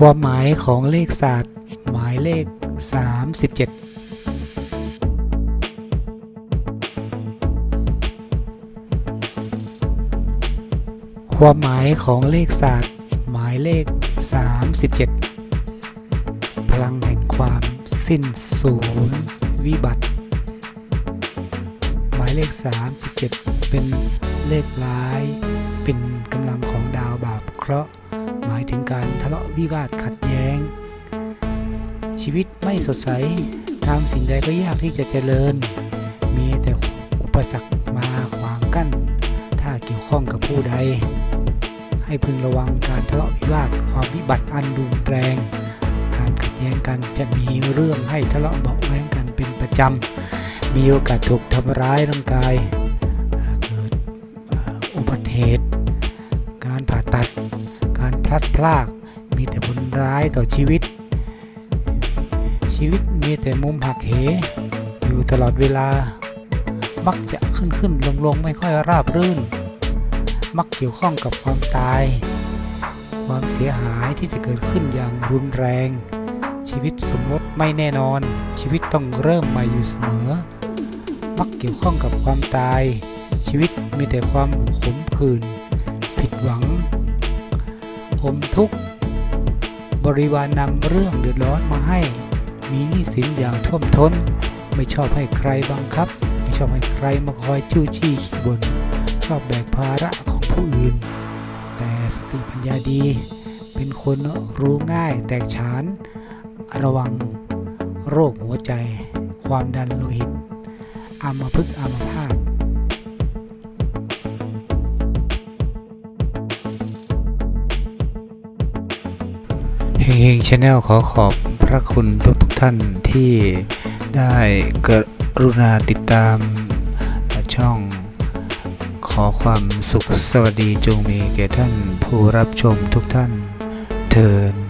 ความหมายของเลขศาสตร์ หมายเลข 37 ความหมายของเลขศาสตร์ หมายเลข 37 พลังแห่งความสิ้นสูญวิบัติ หมายเลข 37 เป็นเลขร้าย เป็นกำลังของดาวบาปเคราะห์ หมายถึงการทะเลาะวิวาทขัดแย้ง ชีวิตไม่สดใสทำสิ่งใดก็ยากที่จะเจริญ มีแต่อุปสรรคมาขวางกั้น ถ้าเกี่ยวข้องกับผู้ใด ให้พึงระวังการทะเลาะวิวาทความวิบัติอันรุนแรง การขัดแย้งกันจะมีเรื่องให้ทะเลาะเบาะแว้งกันเป็นประจำ มีโอกาสถูกทำร้ายร่างกายเกิดอุบัติเหตุ พลัดพราก มีแต่ผลร้ายต่อชีวิต ชีวิตมีแต่มุมหักเห อยู่ตลอดเวลา มักจะขึ้นขึ้นลงลงไม่ค่อยราบรื่น มักเกี่ยวข้องกับความตาย ความเสียหายที่จะเกิดขึ้นอย่างรุนแรง ชีวิตสมมติไม่แน่นอน ชีวิตต้องเริ่มใหม่อยู่เสมอ มักเกี่ยวข้องกับความตาย ชีวิตมีแต่ความขมขื่นผิดหวัง อมทุกข์บริวารนำเรื่องเดือดร้อนมาให้ มีหนี้สินอย่างท่วมท้น ไม่ชอบให้ใครบังคับ ไม่ชอบให้ใครมาคอยจู้จี้ขี้บน่นชอบแบกภาระของผู้อื่น แต่สติปัญญาดี เป็นคนรู้ง่ายแตกฉาน ระวังโรคหัวใจ ความดันโลหิต อัมพฤกษ์อัมพาต เฮงเฮงชาแนลขอขอบพระคุณทุกทุกท่านที่ได้กรุณาติดตามช่องขอความสุขสวัสดีจงมีแก่ท่านผู้รับชมทุกท่านเทิน